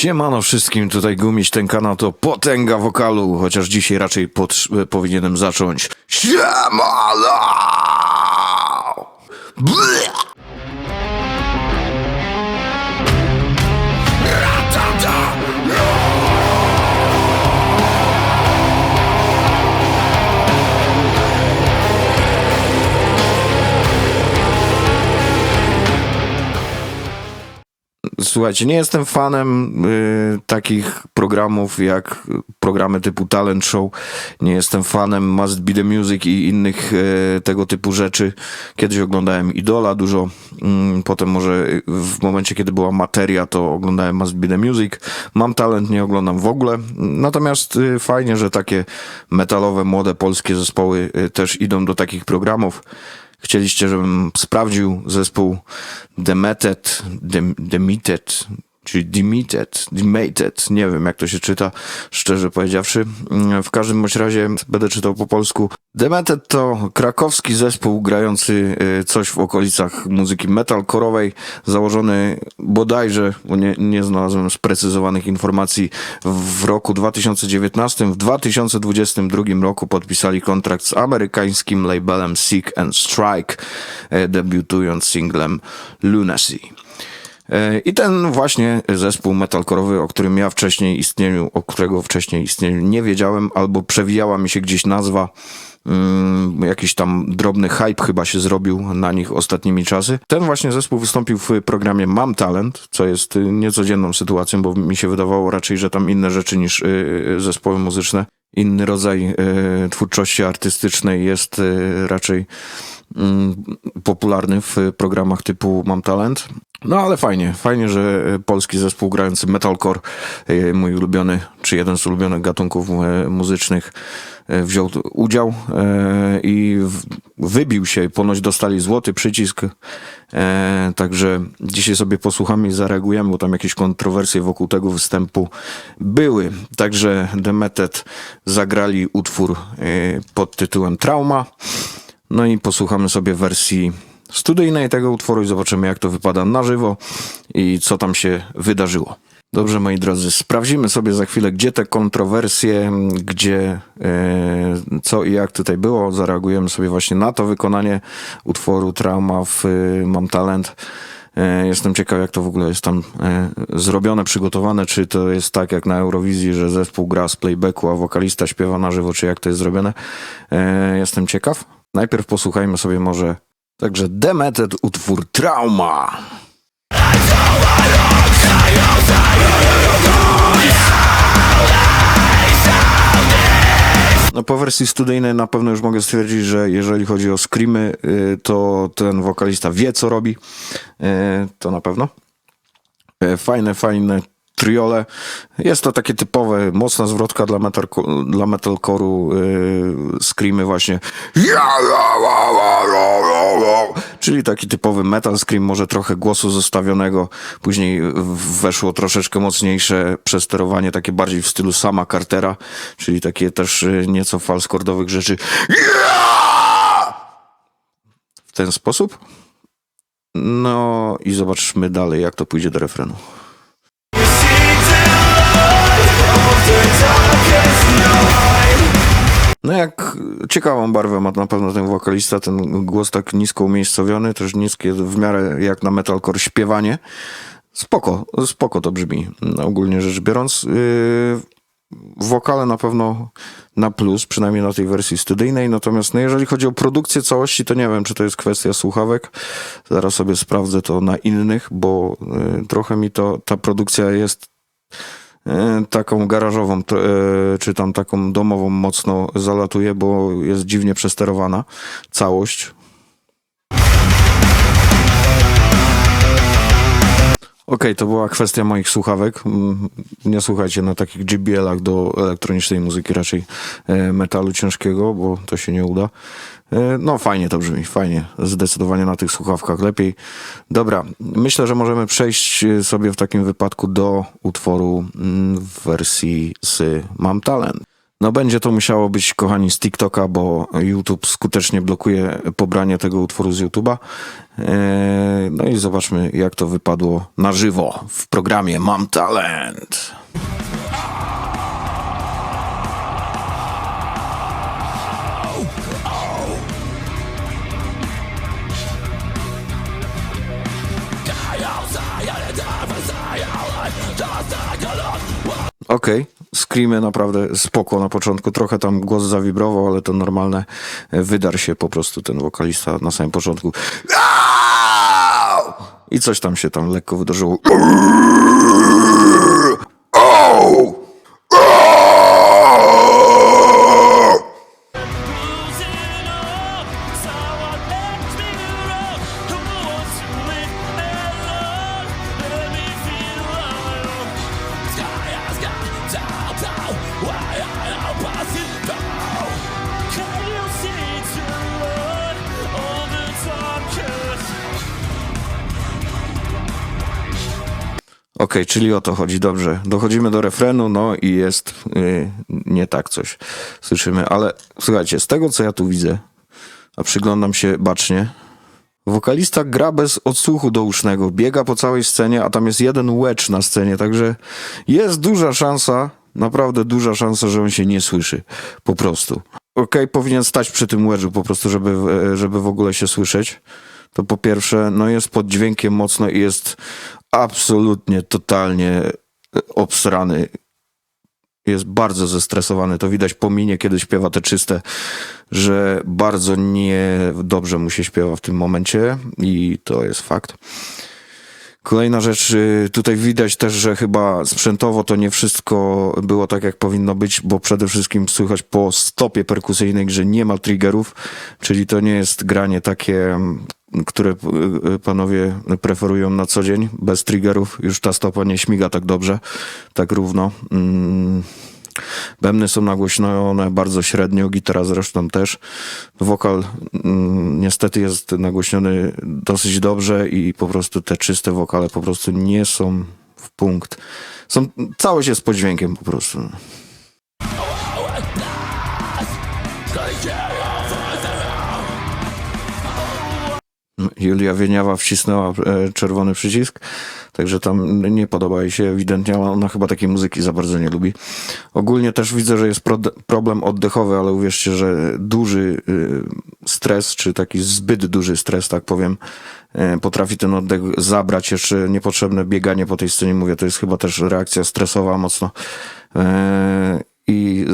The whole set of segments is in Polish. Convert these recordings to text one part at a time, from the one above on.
Siemano wszystkim, tutaj Gumiś, ten kanał to potęga wokalu, chociaż dzisiaj raczej pot- powinienem zacząć. Siemano! Bleh! Słuchajcie, nie jestem fanem y, takich programów jak programy typu Talent Show. Nie jestem fanem Must Be The Music i innych y, tego typu rzeczy. Kiedyś oglądałem Idola dużo, mm, potem może w momencie, kiedy była materia, to oglądałem Must Be The Music. Mam talent, nie oglądam w ogóle. Natomiast y, fajnie, że takie metalowe, młode polskie zespoły y, też idą do takich programów. Chcieliście, żebym sprawdził zespół Demeted, Dem, czyli Demeted, Demeted, nie wiem jak to się czyta, szczerze powiedziawszy. Mm, W każdym bądź razie będę czytał po polsku. Demeted to krakowski zespół grający y, coś w okolicach muzyki metalkorowej, założony bodajże, bo nie, nie znalazłem sprecyzowanych informacji, w roku 2019. W 2022 roku podpisali kontrakt z amerykańskim labelem Seek and Strike, e, debiutując singlem Lunacy. E, I ten właśnie zespół metalkorowy, o którym ja wcześniej istnieniu, o którego wcześniej istnieniu nie wiedziałem, albo przewijała mi się gdzieś nazwa, mm, jakiś tam drobny hype chyba się zrobił na nich ostatnimi czasy. Ten właśnie zespół wystąpił w programie Mam Talent, co jest y, niecodzienną sytuacją, bo mi się wydawało raczej, że tam inne rzeczy niż y, y, zespoły muzyczne. Inny rodzaj y, twórczości artystycznej jest raczej mm, popularny w programach typu Mam Talent. No ale fajnie, fajnie, że e, polski zespół grający metalcore, e, mój ulubiony, czy jeden z ulubionych gatunków e, muzycznych, wziął udział i wybił się. Ponoć dostali złoty przycisk. Także dzisiaj sobie posłuchamy i zareagujemy, bo tam jakieś kontrowersje wokół tego występu były. Także Demeted zagrali utwór pod tytułem Trauma. No i posłuchamy sobie wersji studyjnej tego utworu i zobaczymy, jak to wypada na żywo i co tam się wydarzyło. Dobrze, moi drodzy, sprawdzimy sobie za chwilę, gdzie te kontrowersje, gdzie e, co i jak tutaj było. Zareagujemy sobie właśnie na to wykonanie utworu Trauma w e, Mam Talent. E, Jestem ciekaw, jak to w ogóle jest tam e, zrobione, przygotowane. Czy to jest tak jak na Eurowizji, że zespół gra z playbacku, a wokalista śpiewa na żywo, czy jak to jest zrobione. Jestem ciekaw. Najpierw posłuchajmy sobie może także Demeted utwór Trauma. No po wersji studyjnej na pewno już mogę stwierdzić, że jeżeli chodzi o screamy, y, to ten wokalista wie co robi. Y, To na pewno. E, Fajne, fajne triole. Jest to takie typowe, mocna zwrotka dla, metalco, dla metalcore'u, screamy właśnie. Czyli taki typowy metal scream, może trochę głosu zostawionego. Później weszło troszeczkę mocniejsze przesterowanie, takie bardziej w stylu sama Cartera, czyli takie też yy, nieco falskordowych rzeczy. W ten sposób. No i zobaczmy dalej, jak to pójdzie do refrenu. No jak ciekawą barwę ma na pewno ten wokalista, ten głos tak nisko umiejscowiony, też niskie w miarę jak na metalcore śpiewanie. Spoko, spoko to brzmi, no, ogólnie rzecz biorąc. Yy, wokale na pewno na plus, przynajmniej na tej wersji studyjnej, natomiast no, jeżeli chodzi o produkcję całości, to nie wiem, czy to jest kwestia słuchawek. Zaraz sobie sprawdzę to na innych, bo yy, trochę mi to, ta produkcja jest taką garażową, e, czy tam taką domową mocno zalatuje, bo jest dziwnie przesterowana całość. Okej, to była kwestia moich słuchawek. Mm, Nie słuchajcie na takich JBL-ach do elektronicznej muzyki, raczej e, metalu ciężkiego, bo to się nie uda. E, No fajnie to brzmi, fajnie. Zdecydowanie na tych słuchawkach lepiej. Dobra, myślę, że możemy przejść e, sobie w takim wypadku do utworu mm, w wersji z Mam Talent. No będzie to musiało być, kochani, z TikToka, bo YouTube skutecznie blokuje pobranie tego utworu z YouTube'a. E, No i zobaczmy, jak to wypadło na żywo w programie Mam Talent. Okej, screamy naprawdę spoko na początku. Trochę tam głos zawibrował, ale to normalne. E, Wydarł się po prostu ten wokalista na samym początku. I coś tam się tam lekko wydarzyło. Au! Czyli o to chodzi, dobrze. Dochodzimy do refrenu, no i jest y, nie tak coś słyszymy, ale słuchajcie, z tego co ja tu widzę, a przyglądam się bacznie, wokalista gra bez odsłuchu dousznego, biega po całej scenie, a tam jest jeden wedge na scenie, także jest duża szansa, naprawdę duża szansa, że on się nie słyszy, po prostu. Okej, powinien stać przy tym wedge'u po prostu, żeby, w- żeby w ogóle się słyszeć. To po pierwsze, no jest pod dźwiękiem mocno i jest absolutnie, totalnie e, obsrany. Jest bardzo zestresowany. To widać po minie, kiedy śpiewa te czyste, że bardzo nie dobrze mu się śpiewa w tym momencie i to jest fakt. Kolejna rzecz, y, tutaj widać też, że chyba sprzętowo to nie wszystko było tak, jak powinno być, bo przede wszystkim słychać po stopie perkusyjnej, że nie ma triggerów, czyli to nie jest granie takie, które y, y, panowie preferują na co dzień, bez triggerów. Już ta stopa nie śmiga tak dobrze, tak równo. Mm. Bębny są nagłośnione bardzo średnio, gitara zresztą też. Wokal mm, niestety jest nagłośniony dosyć dobrze i po prostu te czyste wokale po prostu nie są w punkt. Są, całość jest pod dźwiękiem po prostu. Julia Wieniawa wcisnęła e, czerwony przycisk, także tam nie podoba jej się ewidentnie, ona chyba takiej muzyki za bardzo nie lubi. Ogólnie też widzę, że jest pro problem oddechowy, ale uwierzcie, że duży y, stres, czy taki zbyt duży stres, tak powiem, e, potrafi ten oddech zabrać. Jeszcze niepotrzebne bieganie po tej scenie, mówię, to jest chyba też reakcja stresowa mocno. E, I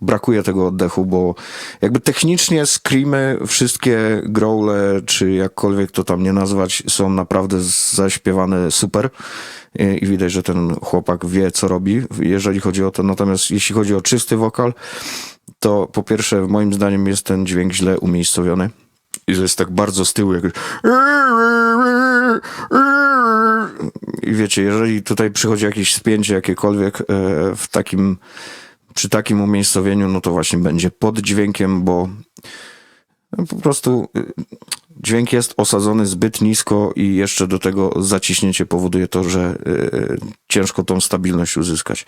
brakuje tego oddechu, bo jakby technicznie screamy, wszystkie growle, czy jakkolwiek to tam nie nazwać, są naprawdę zaśpiewane super i widać, że ten chłopak wie, co robi, jeżeli chodzi o to. Natomiast jeśli chodzi o czysty wokal, to po pierwsze, moim zdaniem jest ten dźwięk źle umiejscowiony i że jest tak bardzo z tyłu, jak... I wiecie, jeżeli tutaj przychodzi jakieś spięcie jakiekolwiek e, w takim przy takim umiejscowieniu, no to właśnie będzie pod dźwiękiem, bo po prostu y, dźwięk jest osadzony zbyt nisko i jeszcze do tego zaciśnięcie powoduje to, że y, ciężko tą stabilność uzyskać.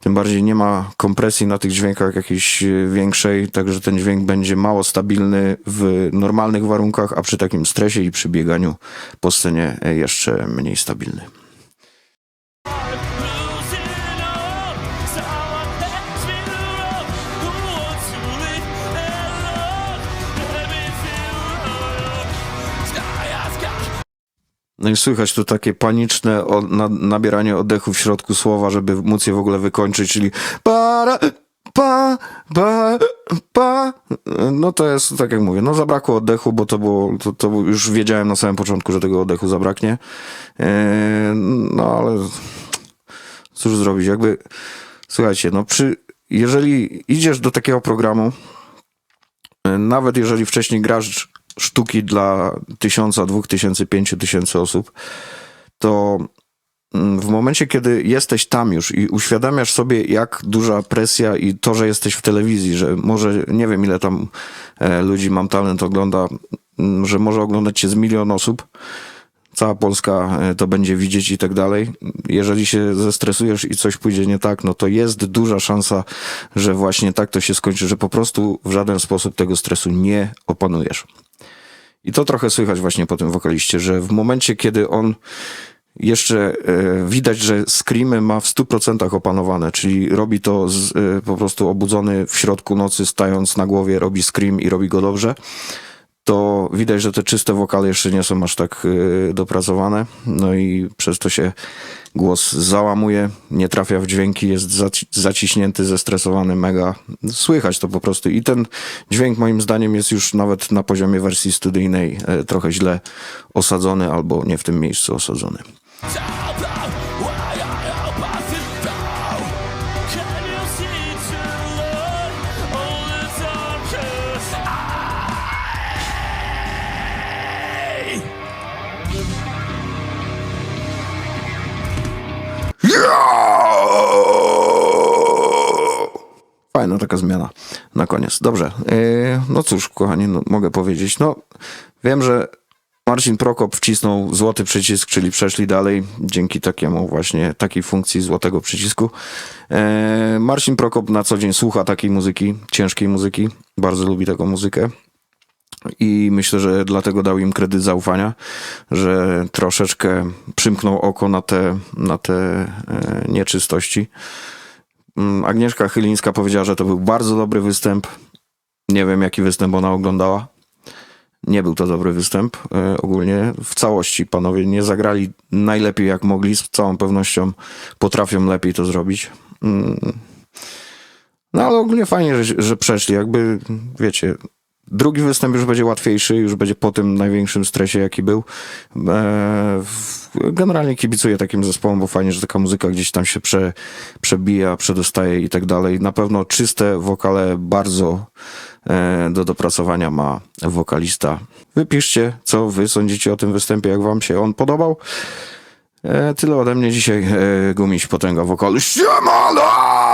Tym bardziej nie ma kompresji na tych dźwiękach jakiejś y, większej, także ten dźwięk będzie mało stabilny w normalnych warunkach, a przy takim stresie i przy bieganiu po scenie y, jeszcze mniej stabilny. No i słychać tu takie paniczne o, na, nabieranie oddechu w środku słowa, żeby móc je w ogóle wykończyć, czyli para, pa, pa, pa. No to jest, tak jak mówię, no zabrakło oddechu, bo to było, to, to już wiedziałem na samym początku, że tego oddechu zabraknie. Eee, no ale cóż zrobić, jakby, słuchajcie, no przy, jeżeli idziesz do takiego programu, e, nawet jeżeli wcześniej grasz sztuki dla tysiąca, dwóch tysięcy, pięciu tysięcy osób, to mm, w momencie, kiedy jesteś tam już i uświadamiasz sobie, jak duża presja i to, że jesteś w telewizji, że może, nie wiem ile tam e, ludzi mam talent ogląda, mm, że może oglądać cię z milion osób, cała Polska e, to będzie widzieć i tak dalej. Jeżeli się zestresujesz i coś pójdzie nie tak, no to jest duża szansa, że właśnie tak to się skończy, że po prostu w żaden sposób tego stresu nie opanujesz. I to trochę słychać właśnie po tym wokaliście, że w momencie, kiedy on jeszcze e, widać, że screamy ma w 100% opanowane, czyli robi to z, e, po prostu obudzony w środku nocy, stając na głowie, robi scream i robi go dobrze, to widać, że te czyste wokale jeszcze nie są aż tak e, dopracowane, no i przez to się głos załamuje, nie trafia w dźwięki, jest zaci- zaciśnięty, zestresowany, mega. Słychać to po prostu i ten dźwięk moim zdaniem jest już nawet na poziomie wersji studyjnej e, trochę źle osadzony albo nie w tym miejscu osadzony. Fajna taka zmiana na koniec. Dobrze. Yy, No cóż, kochani, no, mogę powiedzieć. No, wiem, że Marcin Prokop wcisnął złoty przycisk, czyli przeszli dalej dzięki takiemu właśnie, takiej funkcji złotego przycisku. Yy, Marcin Prokop na co dzień słucha takiej muzyki, ciężkiej muzyki. Bardzo lubi taką muzykę. I myślę, że dlatego dał im kredyt zaufania, że troszeczkę przymknął oko na te, na te e, nieczystości. Mm, Agnieszka Chylińska powiedziała, że to był bardzo dobry występ. Nie wiem, jaki występ ona oglądała. Nie był to dobry występ e, ogólnie. W całości panowie nie zagrali najlepiej jak mogli. Z całą pewnością potrafią lepiej to zrobić. Mm. No ale ogólnie fajnie, że, że przeszli. Jakby, wiecie, drugi występ już będzie łatwiejszy, już będzie po tym największym stresie, jaki był. Generalnie kibicuję takim zespołom, bo fajnie, że taka muzyka gdzieś tam się prze, przebija, przedostaje i tak dalej. Na pewno czyste wokale bardzo e, do dopracowania ma wokalista. Wypiszcie, co wy sądzicie o tym występie, jak wam się on podobał. E, tyle ode mnie dzisiaj. E, gumiś potęga wokalu. Siemano!